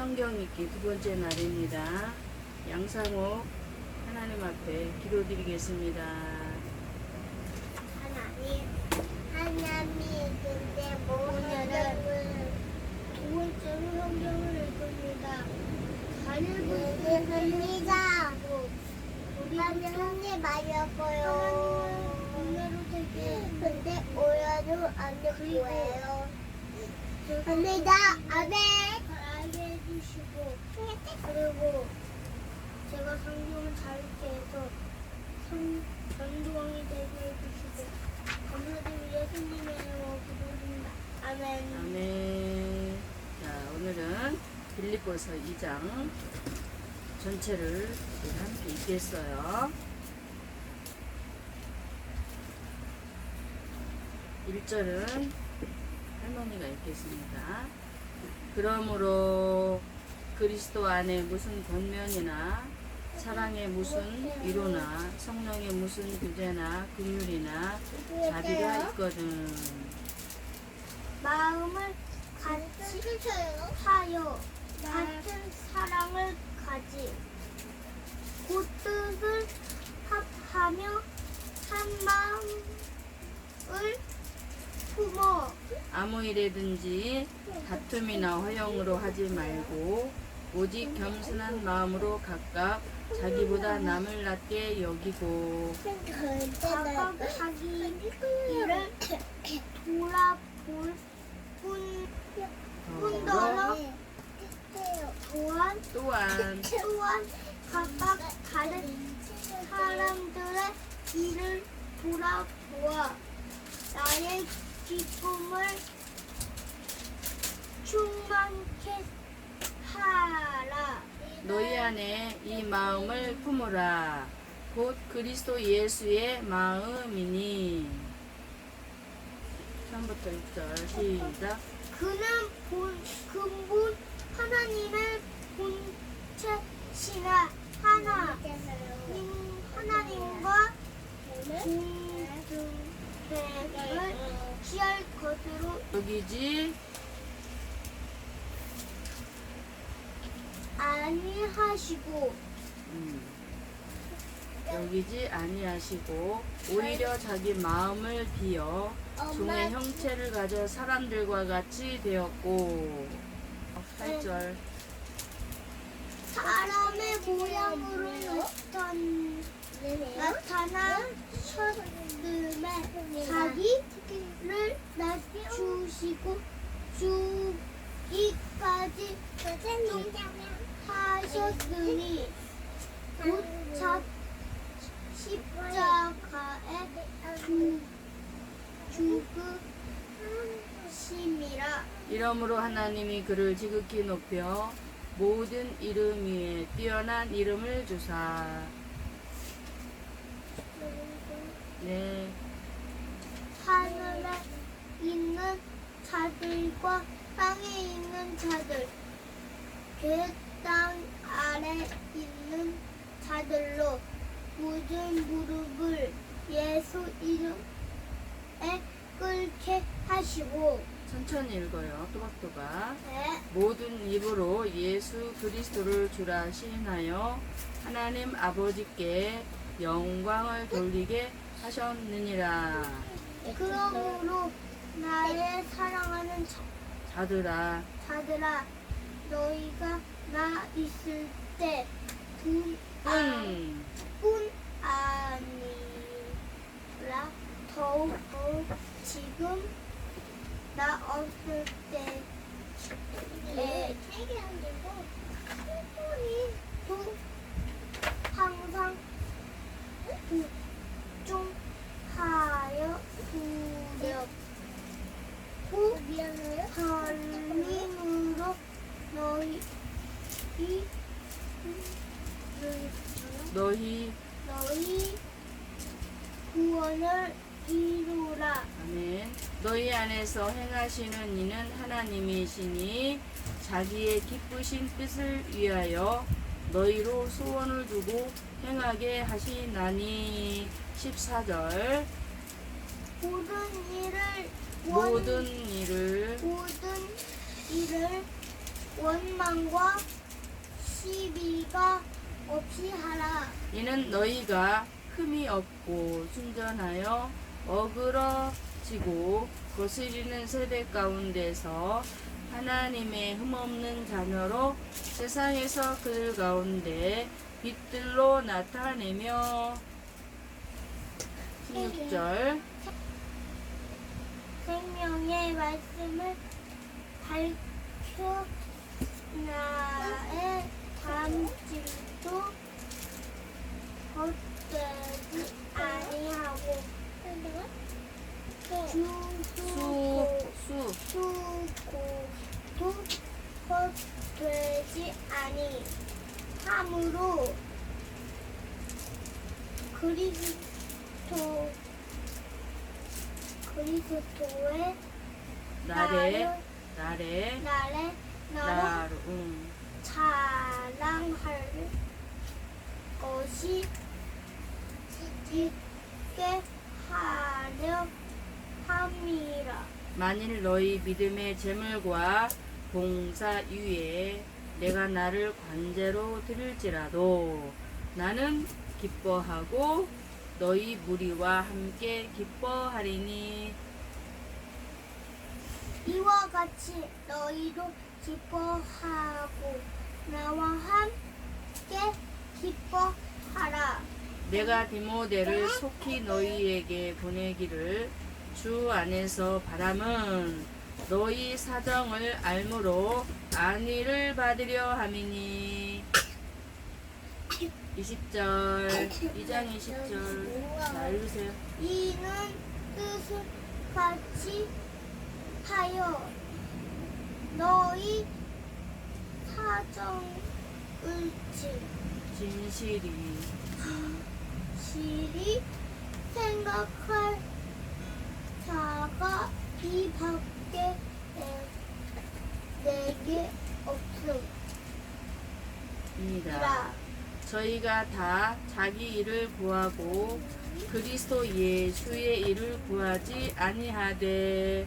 성경 읽기 두 번째 날입니다. 양상옥 하나님 앞에 기도드리겠습니다. 하나님, 하나님이 근데 오늘은 두 번째로 성경을 읽습니다. 다리를 읽습니다. 우리 하나님. 오늘로 되게 근데 오늘은 안 됐고요. 갑니다. 아멘. 알게 해주시고 그리고 제가 성경을 잘 읽게 해서 성, 전도왕이 되게 해주시고 감사드리고 예수님의 이름으로 기도드립니다. 아멘. 아멘. 자, 오늘은 빌립보서 2장 전체를 함께 읽겠어요. 1절은 할머니가 읽겠습니다. 그러므로 그리스도 안에 무슨 권면이나 사랑의 무슨 위로나 성령의 무슨 교제나 긍휼이나 자비가 있거든. 마음을 같이 하여 같은 사랑을 가지 곧 뜻을 합하며 한 마음을 아무 일에든지 다툼이나 허영으로 하지 말고 오직 겸손한 마음으로 각각 자기보다 남을 낮게 여기고. 각각 자기 일을 돌아볼 뿐 뿐더러 또한 또한 또한 각각 다른 사람들의 일을 돌아보아. 나의 기쁨을 충만케 하라. 너희 안에 이 마음을 품으라. 곧 그리스도 예수의 마음이니. 처음부터 6절 시작. 그는 본, 근본 하나님의 본체시나 하나. 님 하나님과 공등 됨을 취할 것으로 여기지? 아니하시고. 음. 여기지? 아니하시고. 오히려 자기 마음을 비어 종의 형체를 가져 사람들과 같이 되었고. 8절. 사람의 모양으로 나타난, 나타나셨음에 자기를 낮추시고 죽기까지 하셨으니 곧 자- 십자가에 죽, 죽으심이라. 이러므로 하나님이 그를 지극히 높여 모든 이름 위에 뛰어난 이름을 주사 네. 하늘에 있는 자들과 땅에 있는 자들, 그 땅 아래 있는 자들로 모든 무릎을 예수 이름에 꿇게 하시고, 천천히 읽어요. 또박또박. 네, 모든 입으로 예수 그리스도를 주라 시인하여 하나님 아버지께 영광을 돌리게 하셨느니라 그러므로 나의 사랑하는 자- 자들아 자들아, 너희가 나 있을 때 돈, 아, 음. 뿐 아니라 더욱 지금 나 없을 때 에, 또 항상 부종하여 두렵고 달림으로 너희 너희 너희 구원을 이루라. 아멘. 너희 안에서 행하시는 이는 하나님이시니 자기의 기쁘신 뜻을 위하여 너희로 소원을 두고 행하게 하시나니 14절 모든 일을 원- 모든 일을 모든 일을 원망과 시비가 없이 하라. 이는 너희가 흠이 없고 순전하여 어그러지고 거스리는 세대 가운데서 하나님의 흠없는 자녀로 세상에서 그들 가운데 빛들로 나타내며. 16절. 생명의 말씀을 밝혀 나의 담 질도 헛되지 아니하고 수, 수, 수고도 헛되지 아니 함으로 그리스도 그리스도의 나래, 나래, 나를 나를 나로, 응. 자랑할 것이 있게 하려 함이라. 만일 너희 믿음의 재물과 봉사 위에 내가 나를 관제로 드릴지라도 나는 기뻐하고 너희 무리와 함께 기뻐하리니 이와 같이 너희도 기뻐하고 나와 함께 기뻐하라. 내가 디모데를 속히 너희에게 보내기를 주 안에서 바람은 너희 사정을 알므로 안위를 받으려 함이니. 20절 2장 20절. 자 읽으세요. 이는 뜻을 같이 하여 너희 사정을 진실이 진실이 생각할 자가 이 밖에 내- 내게 없음이라. 입니다. 저희가 다 자기 일을 구하고 그리스도 예수의 일을 구하지 아니하되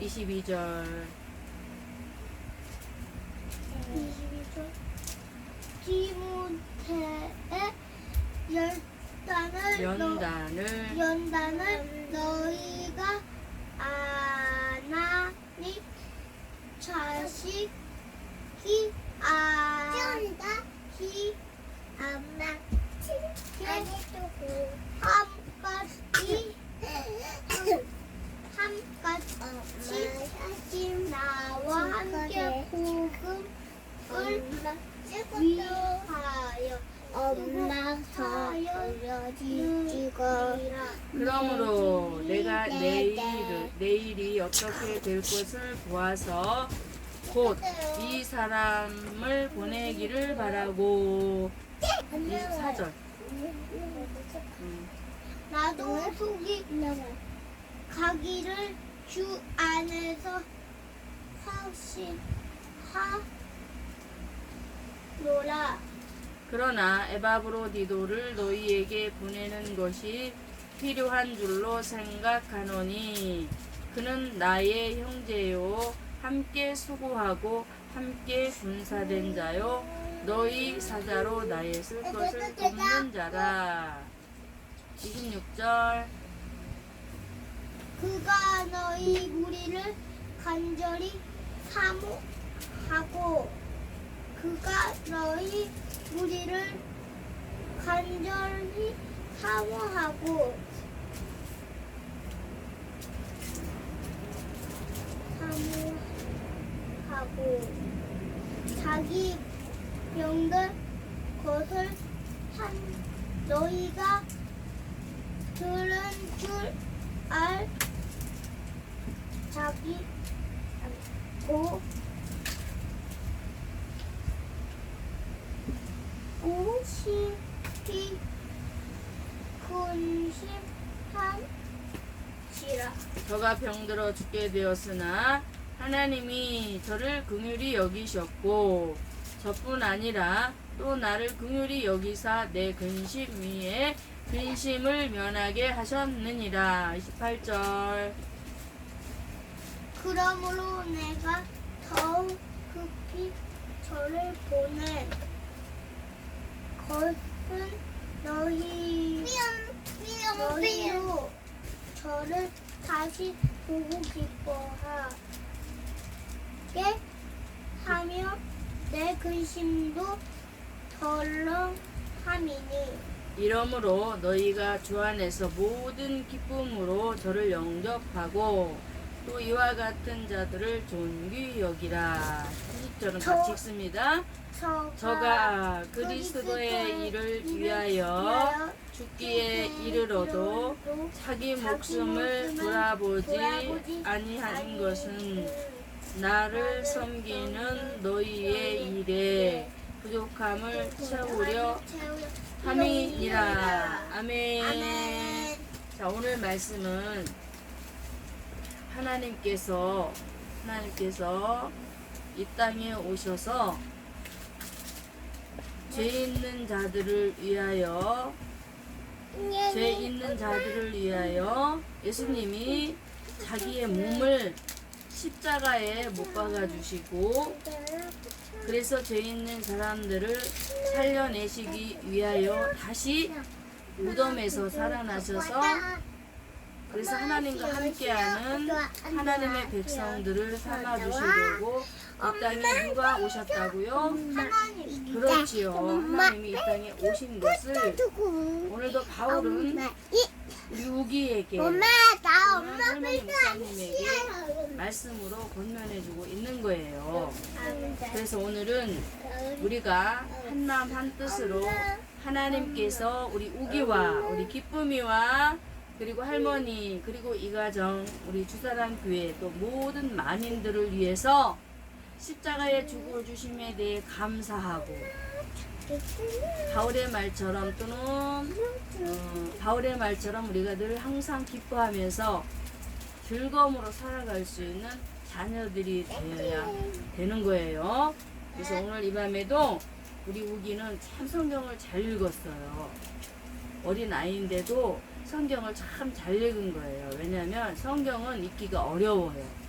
22절 22절 디모테의 열단을 너- 연단을 연단을 너희가 아나니 자식이 아기 엄마 함같이 함같이 나와 함께 복음을 위하여 엄마가 보여주시고 그러므로 내가 내일 내일이 어떻게 될 것을 보아서 곧 이 사람을 보내기를 바라고. 24절. 음, 나도 속이 가기를 주 안에서 확신하노라. 그러나 에바브로디도를 너희에게 보내는 것이 필요한 줄로 생각하노니 그는 나의 형제요 함께 수고하고 함께 군사된 자요 너희 사자로 나의 쓸 것을 돕는 자라. 26절. 그가 너희 무리를 간절히 사모하고 그가 너희 무리를 간절히 사모하고 사모하고 자기 병들 것을 한 너희가 들은 줄 알 자기 고 오십이 근심한지라 저가 병들어 죽게 되었으나 하나님이 저를 긍휼히 여기셨고 저뿐 아니라 또 나를 긍휼히 여기사 내 근심 위에 근심을 면하게 하셨느니라. 28절. 그러므로 내가 더욱 지극히 저를 보내 것은 너희 너희로 저를 다시 보고 기뻐하게 하며 내 근심도 덜렁함이니 이러므로 너희가 주 안에서 모든 기쁨으로 저를 영접하고 또 이와 같은 자들을 존귀 여기라. 90절은 저- 같이 읽습니다. 저가 그리스도의 일을 위하여 죽기에 이르러도 자기 목숨을 돌아보지 아니한 것은 나를 섬기는 너희의 일에 부족함을 채우려 함이니라. 아멘. 자, 오늘 말씀은 하나님께서 하나님께서 이 땅에 오셔서 죄 있는 자들을 위하여 죄 있는 자들을 위하여 예수님이 자기의 몸을 십자가에 못 박아 주시고 그래서 죄 있는 사람들을 살려내시기 위하여 다시 무덤에서 살아나셔서 그래서 하나님과 함께하는 하나님의 백성들을 삼아 주시려고 이 땅에 누가 오셨다고요? 하나님 그렇지요. 하나님이 이 땅에 오신 것을 오늘도 바울은 우리 우기에게 엄마 나 엄마 할머니 목사님에게 말씀으로 권면해주고 있는 거예요. 그래서 오늘은 우리가 한마음 한뜻으로 하나님께서 우리 우기와 우리 기쁨이와 그리고 할머니 그리고 이 가정 우리 주사랑 교회 또 모든 만인들을 위해서 십자가에 죽어 주심에 대해 감사하고 바울의 말처럼 또는 어, 바울의 말처럼 우리가 늘 항상 기뻐하면서 즐거움으로 살아갈 수 있는 자녀들이 되어야 되는 거예요. 그래서 오늘 이 밤에도 우리 우기는 참 성경을 잘 읽었어요. 어린 아이인데도 성경을 참 잘 읽은 거예요. 왜냐하면 성경은 읽기가 어려워요.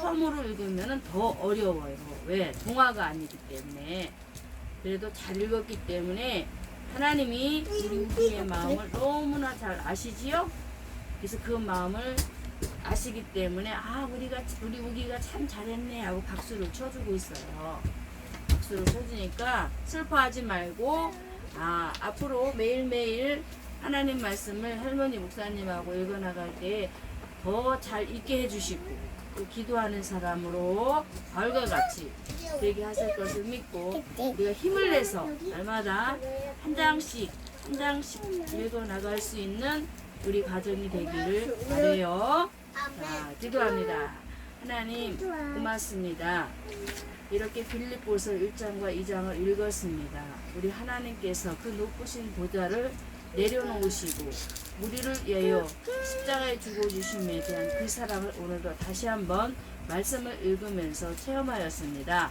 처음으로 읽으면 더 어려워요. 왜? 동화가 아니기 때문에. 그래도 잘 읽었기 때문에 하나님이 우리 우기의 마음을 너무나 잘 아시지요? 그래서 그 마음을 아시기 때문에 아 우리가 우리 우기가 참 잘했네 하고 박수를 쳐주고 있어요. 박수를 쳐주니까 슬퍼하지 말고 아 앞으로 매일매일 하나님 말씀을 할머니 목사님하고 읽어나갈 때 더 잘 읽게 해주시고 또 기도하는 사람으로 바울과 같이 되게 하실 것을 믿고 우리가 힘을 내서 날마다 한 장씩 한 장씩 읽어 나갈 수 있는 우리 가정이 되기를 바래요. 자, 기도합니다. 하나님 고맙습니다. 이렇게 빌립보서 1장과 2장을 읽었습니다. 우리 하나님께서 그 높으신 보좌를 내려놓으시고 우리를 위하여 십자가에 죽어 주심에 대한 그 사랑을 오늘도 다시 한번 말씀을 읽으면서 체험하였습니다.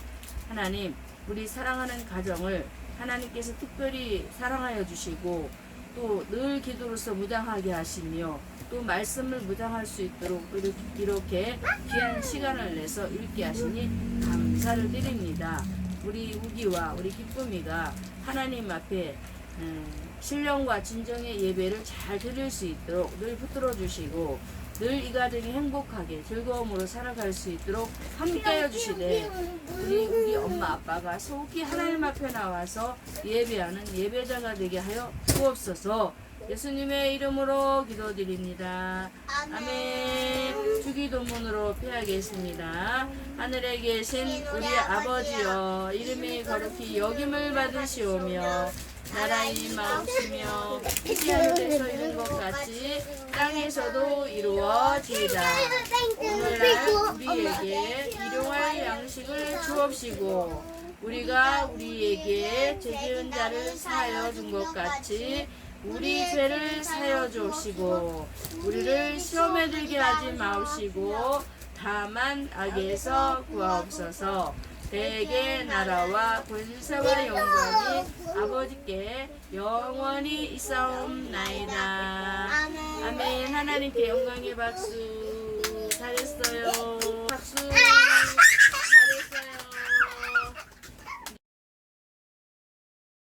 하나님, 우리 사랑하는 가정을 하나님께서 특별히 사랑하여 주시고 또 늘 기도로서 무장하게 하시며 또 말씀을 무장할 수 있도록 이렇게, 이렇게 귀한 시간을 내서 읽게 하시니 감사를 드립니다. 우리 우기와 우리 기쁨이가 하나님 앞에 음, 신령과 진정의 예배를 잘 드릴 수 있도록 늘 붙들어 주시고 늘 이 가정이 행복하게 즐거움으로 살아갈 수 있도록 함께하여 주시되 우리 우리 엄마 아빠가 속히 하나님 앞에 나와서 예배하는 예배자가 되게 하여 주옵소서. 예수님의 이름으로 기도드립니다. 아멘. 주기도문으로 피하겠습니다. 하늘에 계신 우리 아버지여 이름이 거룩히 여김을 받으시오며 나라의 마옵시며 이 하늘에서 이룬 것 같이 땅에서도 이루어지이다. 오늘날 우리에게 일용할 양식을 주옵시고 우리가 우리에게 죄지은 자를 사하여 준 것 같이 우리 죄를 사여 주시고 우리를 시험에 들게 하지 마옵시고 다만 악에서 구하옵소서 대개 나라와 권세와 영광이 아버지께 영원히 있사옵나이다. 아멘. 아멘. 하나님께 영광의 박수. 잘했어요. 박수.